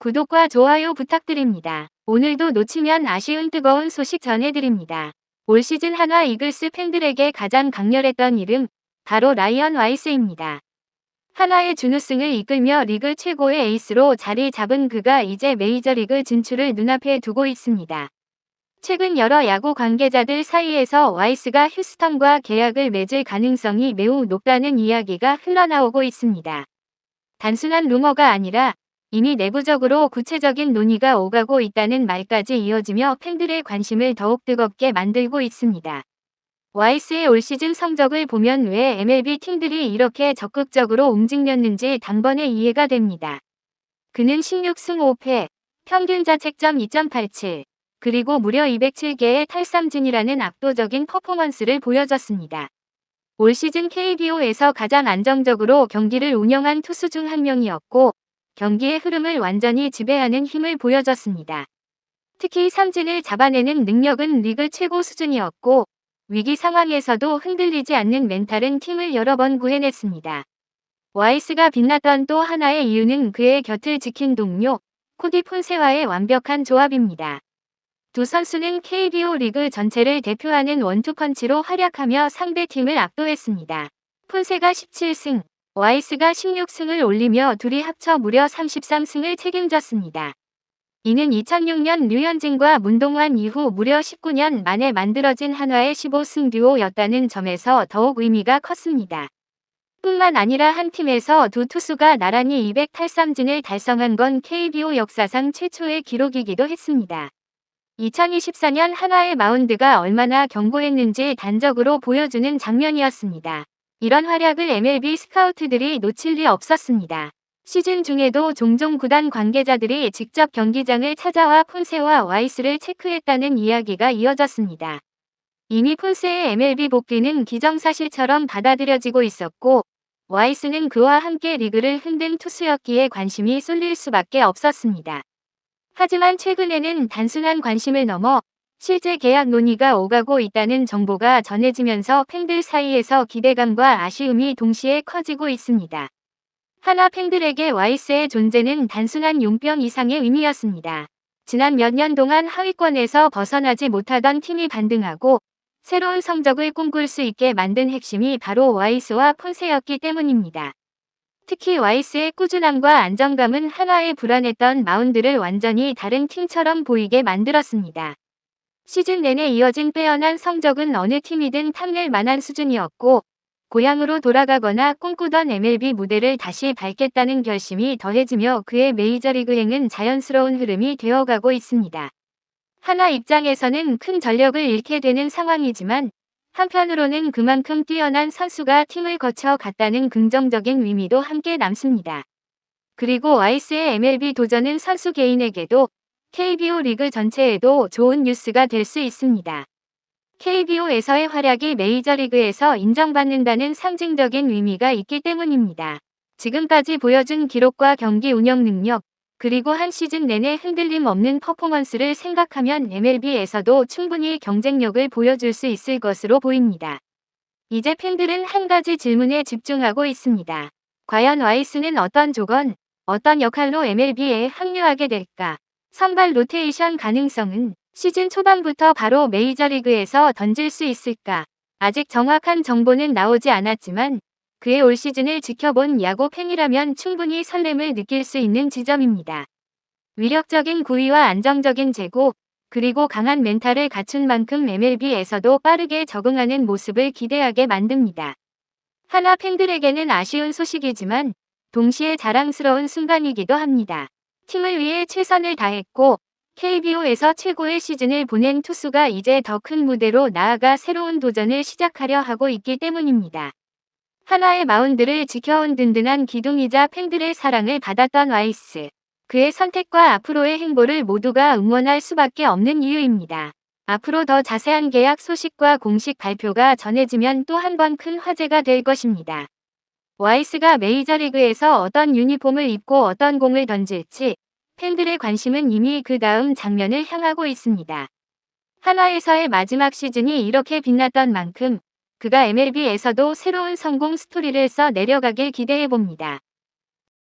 구독과 좋아요 부탁드립니다. 오늘도 놓치면 아쉬운 뜨거운 소식 전해드립니다. 올 시즌 한화 이글스 팬들에게 가장 강렬했던 이름, 바로 라이언 와이스입니다. 한화의 준우승을 이끌며 리그 최고의 에이스로 자리 잡은 그가 이제 메이저리그 진출을 눈앞에 두고 있습니다. 최근 여러 야구 관계자들 사이에서 와이스가 휴스턴과 계약을 맺을 가능성이 매우 높다는 이야기가 흘러나오고 있습니다. 단순한 루머가 아니라 이미 내부적으로 구체적인 논의가 오가고 있다는 말까지 이어지며 팬들의 관심을 더욱 뜨겁게 만들고 있습니다. 와이스의 올 시즌 성적을 보면 왜 MLB 팀들이 이렇게 적극적으로 움직였는지 단번에 이해가 됩니다. 그는 16승 5패, 평균 자책점 2.87, 그리고 무려 207개의 탈삼진이라는 압도적인 퍼포먼스를 보여줬습니다. 올 시즌 KBO에서 가장 안정적으로 경기를 운영한 투수 중 한 명이었고 경기의 흐름을 완전히 지배하는 힘을 보여줬습니다. 특히 삼진을 잡아내는 능력은 리그 최고 수준이었고 위기 상황에서도 흔들리지 않는 멘탈은 팀을 여러 번 구해냈습니다. 와이스가 빛났던 또 하나의 이유는 그의 곁을 지킨 동료 코디 폰세와의 완벽한 조합입니다. 두 선수는 KBO 리그 전체를 대표하는 원투펀치로 활약하며 상대팀을 압도했습니다. 폰세가 17승, 와이스가 16승을 올리며 둘이 합쳐 무려 33승을 책임졌습니다. 이는 2006년 류현진과 문동환 이후 무려 19년 만에 만들어진 한화의 15승 듀오였다는 점에서 더욱 의미가 컸습니다. 뿐만 아니라 한 팀에서 두 투수가 나란히 200탈삼진을 달성한 건 KBO 역사상 최초의 기록이기도 했습니다. 2024년 한화의 마운드가 얼마나 견고했는지 단적으로 보여주는 장면이었습니다. 이런 활약을 MLB 스카우트들이 놓칠 리 없었습니다. 시즌 중에도 종종 구단 관계자들이 직접 경기장을 찾아와 폰세와 와이스를 체크했다는 이야기가 이어졌습니다. 이미 폰세의 MLB 복귀는 기정사실처럼 받아들여지고 있었고 와이스는 그와 함께 리그를 흔든 투수였기에 관심이 쏠릴 수밖에 없었습니다. 하지만 최근에는 단순한 관심을 넘어 실제 계약 논의가 오가고 있다는 정보가 전해지면서 팬들 사이에서 기대감과 아쉬움이 동시에 커지고 있습니다. 하나 팬들에게 와이스의 존재는 단순한 용병 이상의 의미였습니다. 지난 몇 년 동안 하위권에서 벗어나지 못하던 팀이 반등하고 새로운 성적을 꿈꿀 수 있게 만든 핵심이 바로 와이스와 폰세였기 때문입니다. 특히 와이스의 꾸준함과 안정감은 하나의 불안했던 마운드를 완전히 다른 팀처럼 보이게 만들었습니다. 시즌 내내 이어진 빼어난 성적은 어느 팀이든 탐낼 만한 수준이었고 고향으로 돌아가거나 꿈꾸던 MLB 무대를 다시 밟겠다는 결심이 더해지며 그의 메이저리그행은 자연스러운 흐름이 되어가고 있습니다. 하나 입장에서는 큰 전력을 잃게 되는 상황이지만 한편으로는 그만큼 뛰어난 선수가 팀을 거쳐 갔다는 긍정적인 의미도 함께 남습니다. 그리고 와이스의 MLB 도전은 선수 개인에게도 KBO 리그 전체에도 좋은 뉴스가 될 수 있습니다. KBO에서의 활약이 메이저리그에서 인정받는다는 상징적인 의미가 있기 때문입니다. 지금까지 보여준 기록과 경기 운영 능력, 그리고 한 시즌 내내 흔들림 없는 퍼포먼스를 생각하면 MLB에서도 충분히 경쟁력을 보여줄 수 있을 것으로 보입니다. 이제 팬들은 한 가지 질문에 집중하고 있습니다. 과연 와이스는 어떤 조건, 어떤 역할로 MLB에 합류하게 될까? 선발 로테이션 가능성은 시즌 초반부터 바로 메이저리그에서 던질 수 있을까? 아직 정확한 정보는 나오지 않았지만 그의 올 시즌을 지켜본 야구 팬이라면 충분히 설렘을 느낄 수 있는 지점입니다. 위력적인 구위와 안정적인 제고, 그리고 강한 멘탈을 갖춘 만큼 MLB에서도 빠르게 적응하는 모습을 기대하게 만듭니다. 하나 팬들에게는 아쉬운 소식이지만 동시에 자랑스러운 순간이기도 합니다. 팀을 위해 최선을 다했고 KBO에서 최고의 시즌을 보낸 투수가 이제 더 큰 무대로 나아가 새로운 도전을 시작하려 하고 있기 때문입니다. 하나의 마운드를 지켜온 든든한 기둥이자 팬들의 사랑을 받았던 와이스. 그의 선택과 앞으로의 행보를 모두가 응원할 수밖에 없는 이유입니다. 앞으로 더 자세한 계약 소식과 공식 발표가 전해지면 또 한 번 큰 화제가 될 것입니다. 와이스가 메이저리그에서 어떤 유니폼을 입고 어떤 공을 던질지 팬들의 관심은 이미 그 다음 장면을 향하고 있습니다. 한화에서의 마지막 시즌이 이렇게 빛났던 만큼 그가 MLB에서도 새로운 성공 스토리를 써 내려가길 기대해봅니다.